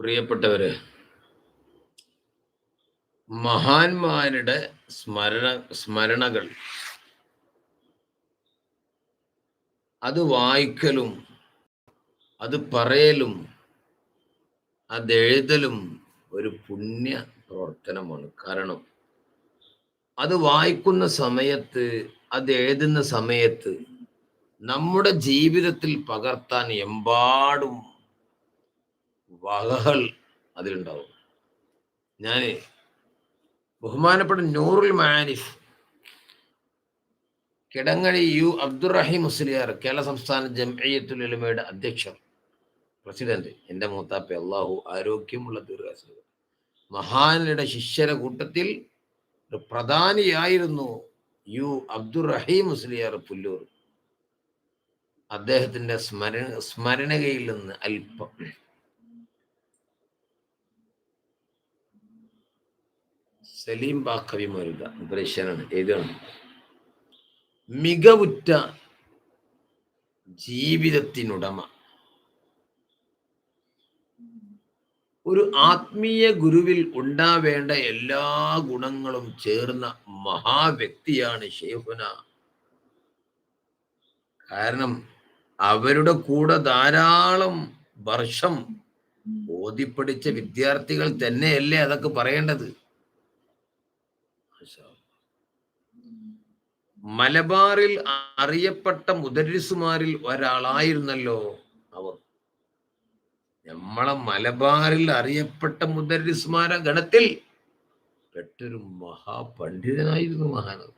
പ്രിയപ്പെട്ടവര് മഹാന്മാരുടെ സ്മരണ സ്മരണകൾ. അത് വായിക്കലും അത് പറയലും അതെഴുതലും ഒരു പുണ്യ പ്രവർത്തനമാണ്. കാരണം അത് വായിക്കുന്ന സമയത്ത് അത് എഴുതുന്ന സമയത്ത് നമ്മുടെ ജീവിതത്തിൽ പകർത്താൻ എമ്പാടും വകകൾ അതിലുണ്ടാവും. ഞാൻ ബഹുമാനപ്പെട്ട നൂറുൽ മാരിഫ് കിടങ്ങഴി യു അബ്ദുറഹീം മുസ്ലിയാർ കേരള സംസ്ഥാന ജംഇയ്യത്തുൽ ഉലമയുടെ അധ്യക്ഷൻ പ്രസിഡന്റ് എന്റെ മൂത്താപ്പ അള്ളാഹു ആരോഗ്യമുള്ള ദീർഘാസുഖം മഹാനരുടെ ശിഷ്യര കൂട്ടത്തിൽ ഒരു പ്രധാനിയായിരുന്നു യു അബ്ദുറഹീം മുസ്ലിയാർ പുല്ലൂർ. അദ്ദേഹത്തിന്റെ സ്മരണ സ്മരണകയിൽ നിന്ന് അല്പം സലീം ബാക്കവി മരുത പ്രശ്നാണ് ഏതാണ് മികവുറ്റ ജീവിതത്തിനുടമ. ഒരു ആത്മീയ ഗുരുവിൽ ഉണ്ടാവേണ്ട എല്ലാ ഗുണങ്ങളും ചേർന്ന മഹാവ്യക്തിയാണ് ഷേഹുന കാരണം അവരുടെ കൂടെ ധാരാളം വർഷം ഓതിപ്പടിച്ച വിദ്യാർത്ഥികൾ തന്നെയല്ലേ അതൊക്കെ പറയേണ്ടത്. മലബാറിൽ അറിയപ്പെട്ട മുദരിസുമാരിൽ ഒരാളായിരുന്നല്ലോ അവർ. നമ്മളെ മലബാറിൽ അറിയപ്പെട്ട മുദരിസുമാര ഗണത്തിൽ പെട്ടൊരു മഹാപണ്ഡിതനായിരുന്നു മഹാനവർ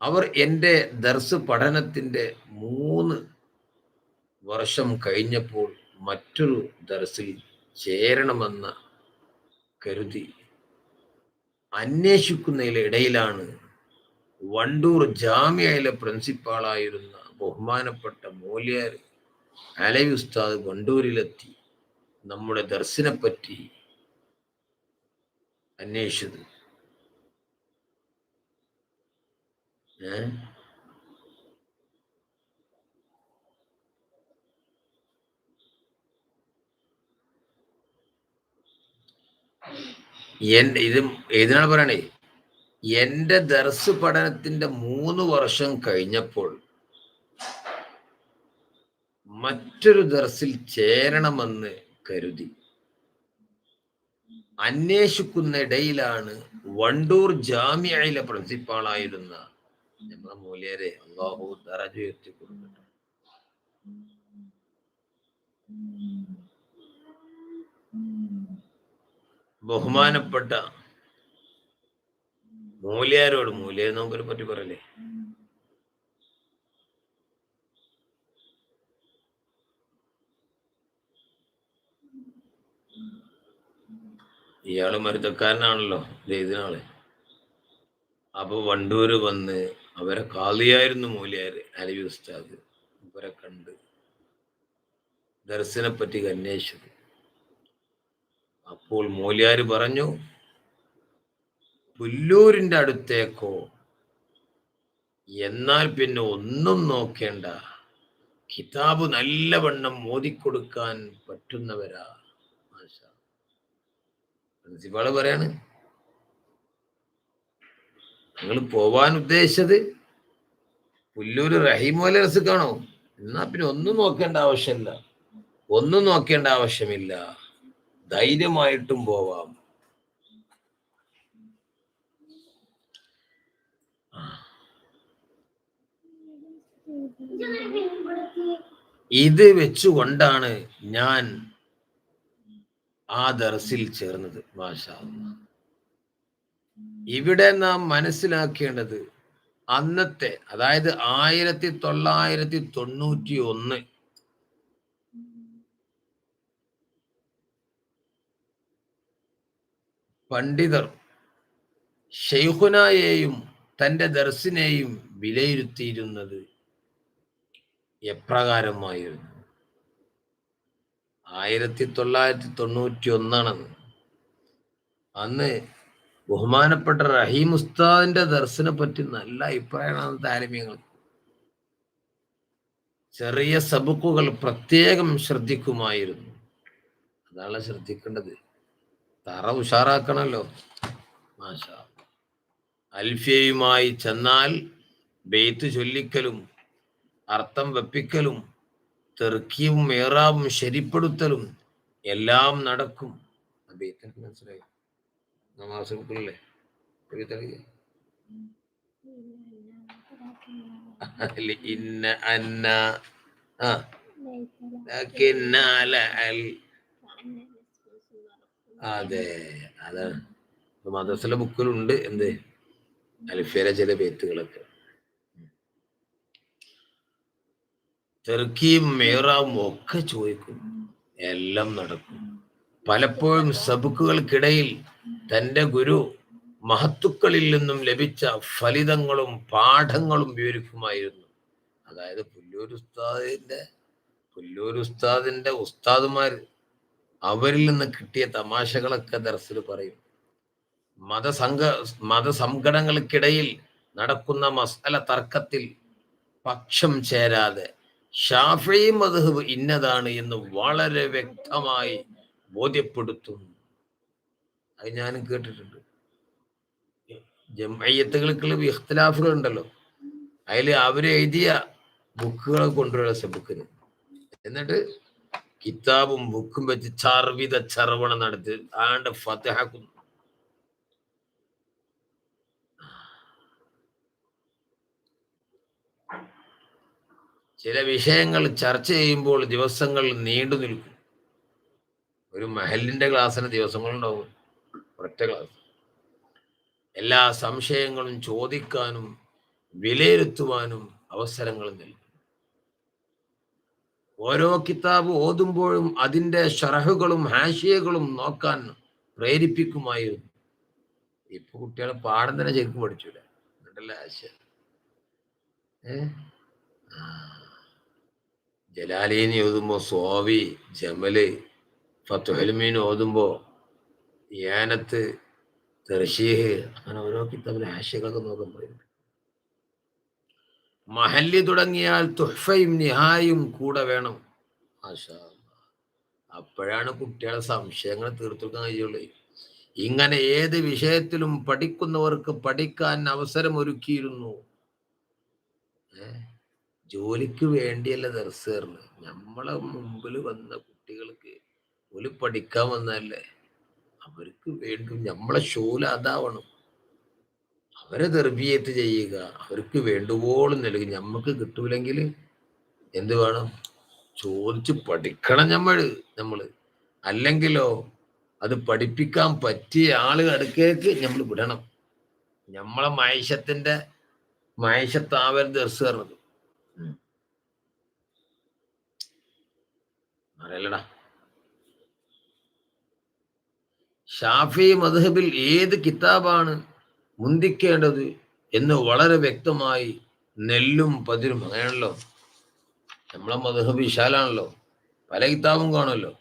അവർ എന്റെ ദർസ് പഠനത്തിന്റെ മൂന്ന് വർഷം കഴിഞ്ഞപ്പോൾ മറ്റൊരു ദർസിൽ ചേരണമെന്ന കരുതി. അന്വേഷിക്കുന്നതിലിടയിലാണ് വണ്ടൂർ ജാമ്യയിലെ പ്രിൻസിപ്പാളായിരുന്ന ബഹുമാനപ്പെട്ട മൂല്യർ അലവി ഉസ്താദ് വണ്ടൂരിലെത്തി നമ്മുടെ ദർശനെ പറ്റി അന്വേഷിച്ചത്. ഏ? ഇത് ഏതിനാണ് പറയണേ? എന്റെ ദർസ് പഠനത്തിന്റെ മൂന്ന് വർഷം കഴിഞ്ഞപ്പോൾ മറ്റൊരു ദർസിൽ ചേരണമെന്ന് കരുതി. അന്വേഷിക്കുന്ന ഇടയിലാണ് വണ്ടൂർ ജാമ്യയിലെ പ്രിൻസിപ്പാളായിരുന്ന നമ്മളെ മൂല്യരെ അള്ളാഹു ദറജ ഉയർത്തി കൊടുക്കട്ടെ. ബഹുമാനപ്പെട്ട മൂല്യാരോട് മൂല്യ നമുക്കൊരു പറ്റി പറയല്ലേ? ഇയാൾ മരുത്തക്കാരനാണല്ലോ ഇതിനാൾ അപ്പൊ വണ്ടൂര് വന്ന് അവരെ കാളിയായിരുന്നു മൂല്യാര് അലവി ഉസ്താദ്. ഇവരെ കണ്ട് ദർശനെ പറ്റി അപ്പോൾ മോലിയാർ പറഞ്ഞു പുല്ലൂരിന്റെ അടുത്തേക്കോ. എന്നാൽ പിന്നെ ഒന്നും നോക്കേണ്ട. കിതാബ് നല്ലവണ്ണം മോദിക്കൊടുക്കാൻ പറ്റുന്നവരാ പ്രിൻസിപ്പാൾ പറയാണ് നിങ്ങൾ പോവാൻ ഉദ്ദേശിച്ചത് പുല്ലൂര് റഹീമോല റസിക്കാണോ? എന്നാ പിന്നെ ഒന്നും നോക്കേണ്ട ആവശ്യമില്ല. ഒന്നും നോക്കേണ്ട ആവശ്യമില്ല. ധൈര്യമായിട്ടും പോവാം. ഇത് വെച്ചുകൊണ്ടാണ് ഞാൻ ആ ദർസിൽ ചേർന്നത്. മാഷാ ഇവിടെ നാം മനസ്സിലാക്കേണ്ടത് അന്നത്തെ അതായത് ആയിരത്തി തൊള്ളായിരത്തി തൊണ്ണൂറ്റി ഒന്ന് പണ്ഡിതർ ഷെയ്ഖുനായെയും തന്റെ ദർസിനെയും വിലയിരുത്തിയിരുന്നത് എപ്രകാരമായിരുന്നു? ആയിരത്തി തൊള്ളായിരത്തി തൊണ്ണൂറ്റി ഒന്നാണെന്ന് അന്ന് ബഹുമാനപ്പെട്ട റഹീം ഉസ്താദിന്റെ ദർശനെ പറ്റി നല്ല അഭിപ്രായമാണ് താരമ്യങ്ങൾ. ചെറിയ സബുക്കുകൾ പ്രത്യേകം ശ്രദ്ധിക്കുമായിരുന്നു. അതാണ് ശ്രദ്ധിക്കേണ്ടത്. തറ ഉഷാറാക്കണമല്ലോ മാഷ. അൽഫിയയുമായി ചെന്നാൽ ബെയ്ത്ത് ചൊല്ലിക്കലും അർത്ഥം വെപ്പിക്കലും തെറുക്കിയും മേറാവും ശരിപ്പെടുത്തലും എല്ലാം നടക്കും. മനസ്സിലായി? നമാസ് ബുക്കിലല്ലേ കവിതറിയ അല്ല, ഇന്ന അന്ന. ആ. അൽ. അതെ. അതാണ്. മദ്രസയിലെ ബുക്കിലുണ്ട്. എന്ത്? അൽഫിയയിലെ ചില പേറ്റുകളൊക്കെ തെർക്കിയും മേറാവും ഒക്കെ ചോദിക്കും. എല്ലാം നടക്കും. പലപ്പോഴും സബുക്കുകൾക്കിടയിൽ തന്റെ ഗുരു മഹത്തുക്കളിൽ നിന്നും ലഭിച്ച ഫലിതങ്ങളും പാഠങ്ങളും വിവരിക്കുമായിരുന്നു. അതായത് പുല്ലൂർ ഉസ്താദിന്റെ പുല്ലൂർ ഉസ്താദിന്റെ ഉസ്താദുമാർ അവരിൽ നിന്ന് കിട്ടിയ തമാശകളൊക്കെ ദർസിൽ പറയും. മതസംഘ മതസംഘടനകൾക്കിടയിൽ നടക്കുന്ന മസല തർക്കത്തിൽ പക്ഷം ചേരാതെ ഷാഫി മധുഹബ് ഇന്നതാണ് എന്ന് വളരെ വ്യക്തമായി ബോധ്യപ്പെടുത്തുന്നു. അത് ഞാനും കേട്ടിട്ടുണ്ട്. ജമയ്യത്തുകൾക്കുള്ള ഇഖ്തിലാഫുകൾ ഉണ്ടല്ലോ. അതിൽ അവരെഴുതിയ ബുക്കുകൾ കൊണ്ടുവരുന്ന സബുക്കിന്. എന്നിട്ട് കിതാബും ബുക്കും വെച്ച് ചർവിത ചർവണ നടത്തി ആണ്ട് ഫതഹാക്കുന്നു ചില വിഷയങ്ങൾ ചർച്ച ചെയ്യുമ്പോൾ ദിവസങ്ങൾ നീണ്ടു നിൽക്കും. ഒരു മഹലിന്റെ ക്ലാസ്സിന് ദിവസങ്ങളുണ്ടാവും ഒറ്റ ക്ലാസ്. എല്ലാ സംശയങ്ങളും ചോദിക്കാനും വിലയിരുത്തുവാനും അവസരങ്ങൾ നൽകും. ഓരോ കിതാബ് ഓതുമ്പോഴും അതിന്റെ ഷറഹുകളും ഹാഷിയകളും നോക്കാൻ പ്രേരിപ്പിക്കുമായിരുന്നു. ഇപ്പൊ കുട്ടികളെ പാഠം തന്നെ ശരിക്കും പഠിച്ചൂല എന്നിട്ടല്ലേ ആശയം. ഏ? ആ. ജലാലീനി ഓതുമ്പോ സോവി ജമൽ ഫത്തുഹൽമീൻ ഓതുമ്പോ യാനത്ത് തെർഷീഹ് അങ്ങനെ ഓരോ കിതാബിലെ ആശയങ്ങളൊക്കെ നോക്കുമ്പോൾ മഹല്ലി തുടങ്ങിയാൽ തുഹഫയും നിഹായും കൂടെ വേണം. അപ്പോഴാണ് കുട്ടികളെ സംശയങ്ങൾ തീർത്തെടുക്കാൻ കഴിയുള്ളൂ. ഇങ്ങനെ ഏത് വിഷയത്തിലും പഠിക്കുന്നവർക്ക് പഠിക്കാൻ അവസരം ഒരുക്കിയിരുന്നു? ജോലിക്ക് വേണ്ടിയല്ല ദർസേറിന്. നമ്മളെ മുമ്പിൽ വന്ന കുട്ടികൾക്ക് ഒരു പഠിക്കാൻ വന്നല്ലേ അവർക്ക് വേണ്ടും നമ്മളെ ഷോല അതാവണം. അവരെ തെർബിയത്ത് ചെയ്യുക. അവർക്ക് വേണ്ടുവോളം നൽകി. നമുക്ക് കിട്ടൂലെങ്കിൽ എന്ത് വേണം? ചോദിച്ച് പഠിക്കണം നമ്മൾ നമ്മൾ അല്ലെങ്കിലോ അത് പഠിപ്പിക്കാൻ പറ്റിയ ആളുകൾ അടുക്കേക്ക് നമ്മൾ വിടണം. നമ്മളെ മൈഷത്തിന്റെ മൈഷത്താവൽ ദർസ് പറഞ്ഞത് അറിയല്ലടാ. ഷാഫി മദ്ഹബിൽ ഏത് കിതാബാണ് മുന്തിക്കേണ്ടത് എന്ന് വളരെ വ്യക്തമായി നെല്ലും പതിരും അങ്ങനെയാണല്ലോ. നമ്മളെ മധുഹ വിശാലാണല്ലോ. പല കിതാബും കാണുമല്ലോ.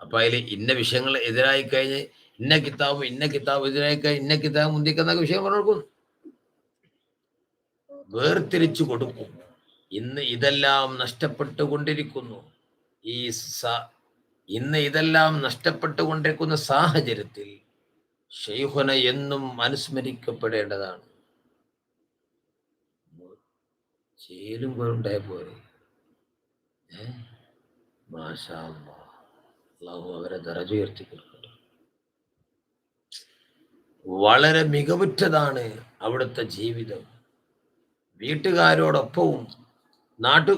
അപ്പൊ അതിൽ ഇന്ന വിഷയങ്ങൾ എതിരായി കഴിഞ്ഞ് ഇന്ന കിതാബ് ഇന്ന കിതാബ് എതിരായി കഴിഞ്ഞ് ഇന്ന കിതാബ് മുന്തിക്കുന്ന വിഷയം പറഞ്ഞു വേർതിരിച്ചു കൊടുക്കും. ഇന്ന് ഇതെല്ലാം നഷ്ടപ്പെട്ടുകൊണ്ടിരിക്കുന്നു. ഈ സ- ഇന്ന് ഇതെല്ലാം നഷ്ടപ്പെട്ടുകൊണ്ടിരിക്കുന്ന സാഹചര്യത്തിൽ ഷെയ്ഖുന എന്നും അനുസ്മരിക്കപ്പെടേണ്ടതാണ്. ചേലും ഉണ്ടായ പോലെ. അള്ളാഹു അവരെ ദറജ ഉയർത്തി വളരെ മികവുറ്റതാണ് അവിടുത്തെ ജീവിതം. വീട്ടുകാരോടൊപ്പവും നാട്ടു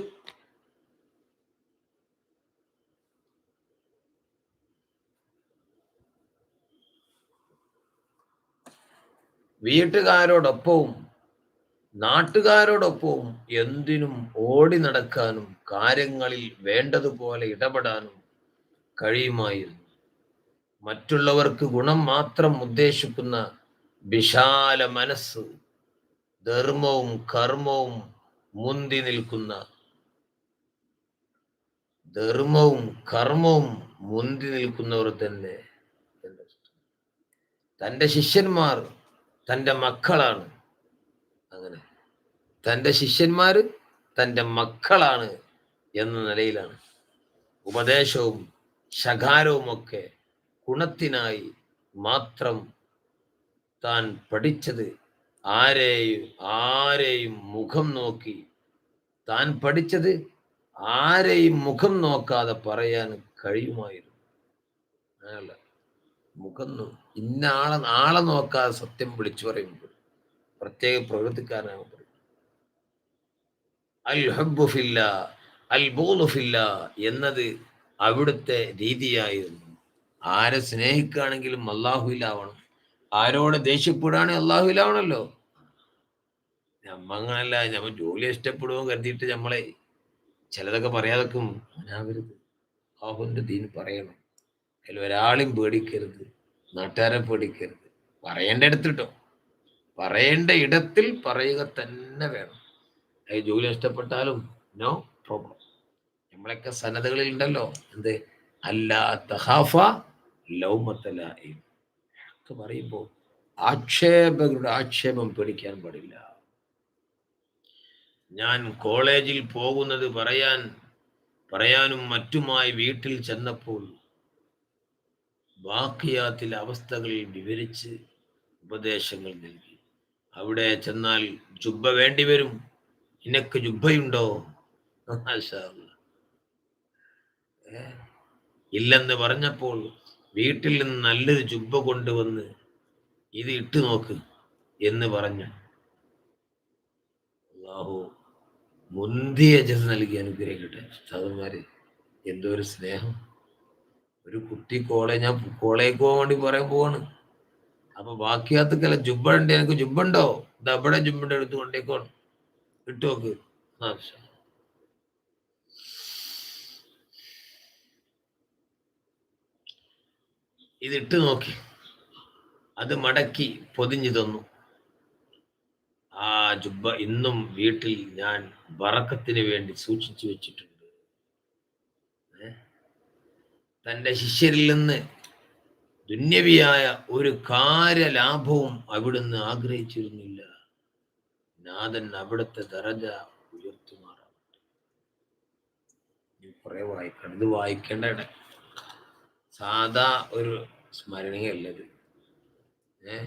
വീട്ടുകാരോടൊപ്പവും നാട്ടുകാരോടൊപ്പവും എന്തിനും ഓടി നടക്കാനും കാര്യങ്ങളിൽ വേണ്ടതുപോലെ ഇടപെടാനും കഴിയുമായിരുന്നു. മറ്റുള്ളവർക്ക് ഗുണം മാത്രം ഉദ്ദേശിക്കുന്ന വിശാല മനസ്സ് ധർമ്മവും കർമ്മവും മുന്തി നിൽക്കുന്ന ധർമ്മവും കർമ്മവും മുന്തി നിൽക്കുന്നവർ തന്നെ തന്റെ ശിഷ്യന്മാർ തന്റെ മക്കളാണ്. അങ്ങനെ. തന്റെ ശിഷ്യന്മാർ തന്റെ മക്കളാണ് എന്ന നിലയിലാണ്. ഉപദേശവും ശകാരവും ഒക്കെ ഗുണത്തിനായി മാത്രം താൻ പഠിച്ചത് ആരെയും ആരെയും മുഖം നോക്കി. താൻ പഠിച്ചത് ആരെയും മുഖം നോക്കാതെ പറയാൻ കഴിയുമായിരുന്നു. അങ്ങനല്ല മുഖം ഇന്ന ആളെ ആളെ നോക്കാതെ സത്യം വിളിച്ചു പറയുമ്പോൾ പ്രത്യേക പ്രകൃതിക്കാരനാണ് പറയും അൽ എന്നത് അവിടുത്തെ രീതിയായിരുന്നു. ആരെ സ്നേഹിക്കുകയാണെങ്കിലും അള്ളാഹുലാവണം ആരോട് ദേഷ്യപ്പെടുകയാണെങ്കിൽ അള്ളാഹുലാവണല്ലോ നമ്മങ്ങനല്ല നമ്മൾ നമ്മ ജോലി ഇഷ്ടപ്പെടുമോ കരുതിയിട്ട് നമ്മളെ ചിലതൊക്കെ പറയാതൊക്കെ അങ്ങനാവരുത് അള്ളാഹുവിന്റെ ദീൻ പറയണം. അതിൽ ഒരാളെയും പേടിക്കരുത്. നാട്ടുകാരെ പേടിക്കരുത്. പറയേണ്ട ഇടത്തിട്ടോ പറയേണ്ട ഇടത്തിൽ പറയുക തന്നെ വേണം. അത് ജോലി ഇഷ്ടപ്പെട്ടാലും നോ പ്രോബ്ലം നമ്മളൊക്കെ സന്നദ്ധകളിൽ ഉണ്ടല്ലോ. എന്ത്? അല്ലാ തഹാഫ ലൗമത്തല പറയുമ്പോൾ ആക്ഷേപകരുടെ ആക്ഷേപം പേടിക്കാൻ പാടില്ല. ഞാൻ കോളേജിൽ പോകുന്നത് പറയാൻ പറയാനും മറ്റുമായി വീട്ടിൽ ചെന്നപ്പോൾ ബാക്കിയാത്തിലെ അവസ്ഥകൾ വിവരിച്ച് ഉപദേശങ്ങൾ നൽകി. അവിടെ ചെന്നാൽ ജുബ്ബ വേണ്ടി വരും. നിനക്ക് ജുബ്ബയുണ്ടോ. ഇല്ലെന്ന് പറഞ്ഞപ്പോൾ വീട്ടിൽ നിന്ന് നല്ലൊരു ജുബ്ബ കൊണ്ടുവന്ന് ഇത് ഇട്ട് നോക്ക് എന്ന് പറഞ്ഞു. അള്ളാഹു മുന്തിയ ജസ് നൽകി അനുഗ്രഹിക്കട്ടെ. ഉസ്താദന്മാര് എന്തോ ഒരു സ്നേഹം. ഒരു കുട്ടി കോളേജ് ഞാൻ കോളേജ് പോകാൻ വേണ്ടി പറയാൻ പോവാണ്. അപ്പൊ ബാക്കിയാത്തക്കല്ല ജുബ്ബ ഉണ്ട് എനിക്ക് ജുബുണ്ടോ? ഇത് അവിടെ ജുബ്ബയുടെ എടുത്ത് കൊണ്ടേക്കോണം. ഇട്ടു നോക്ക്. ഇതിട്ട് നോക്കി. അത് മടക്കി പൊതിഞ്ഞു തന്നു. ആ ജുബ്ബ ഇന്നും വീട്ടിൽ ഞാൻ വറക്കത്തിന് വേണ്ടി സൂക്ഷിച്ചു വെച്ചിട്ടുണ്ട് ഏ? തന്റെ ശിഷ്യരിൽ നിന്ന് ദുന്യവിയായ ഒരു കാര്യലാഭവും അവിടുന്ന് ആഗ്രഹിച്ചിരുന്നില്ല. നാഥൻ അവിടുത്തെ ദറജ ഉയർത്തുമാറാവട്ടെ ഇനി കുറെ വായിക്കണം. ഇത് വായിക്കേണ്ട സാധാ ഒരു സ്മരണീയല്ലത്. ഏ?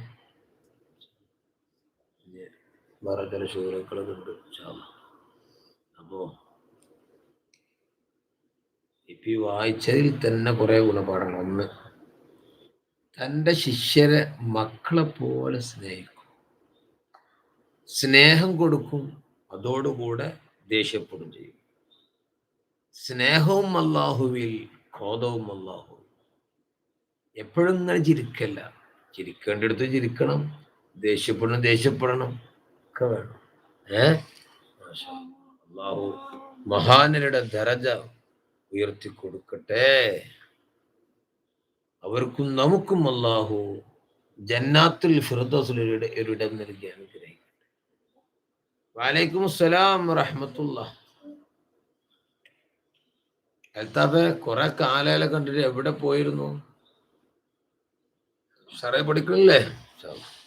ഇനി വേറെ ചില ശൂരക്കളൊക്കെ ഉണ്ട്. അപ്പോ ഇപ്പൊ വായിച്ചതിൽ തന്നെ കുറെ ഗുണപാഠങ്ങൾ. ഒന്ന് തന്റെ ശിഷ്യരെ മക്കളെ പോലെ സ്നേഹിക്കും. സ്നേഹം കൊടുക്കും അതോടുകൂടെ ദേഷ്യപ്പെടും ചെയ്യും. സ്നേഹവും അല്ലാഹുവിൽ ക്രോധവും അല്ലാഹു എപ്പോഴും ഇങ്ങനെ ചിരിക്കല്ല. ചിരിക്കേണ്ടടുത്ത് ചിരിക്കണം ദേഷ്യപ്പെടണം ദേഷ്യപ്പെടണം ഒക്കെ വേണം. ഏ? അള്ളാഹു മഹാനരുടെ ദരജ ഉയർത്തി കൊടുക്കട്ടെ അവർക്കും നമുക്കും അല്ലാഹു ജന്നാത്തിൽ ഫിർദൗസിൽ ഒരു ഇടം നൽകി അനുഗ്രഹിക്കട്ടെ. വലൈക്കും അസ്സലാം റഹ്മത്തുള്ള അൽത്താഫെ കുറെ കാലയില കണ്ടിട്ട് എവിടെ പോയിരുന്നു? സാറേ പഠിക്കണില്ലേ? അല്ലാ.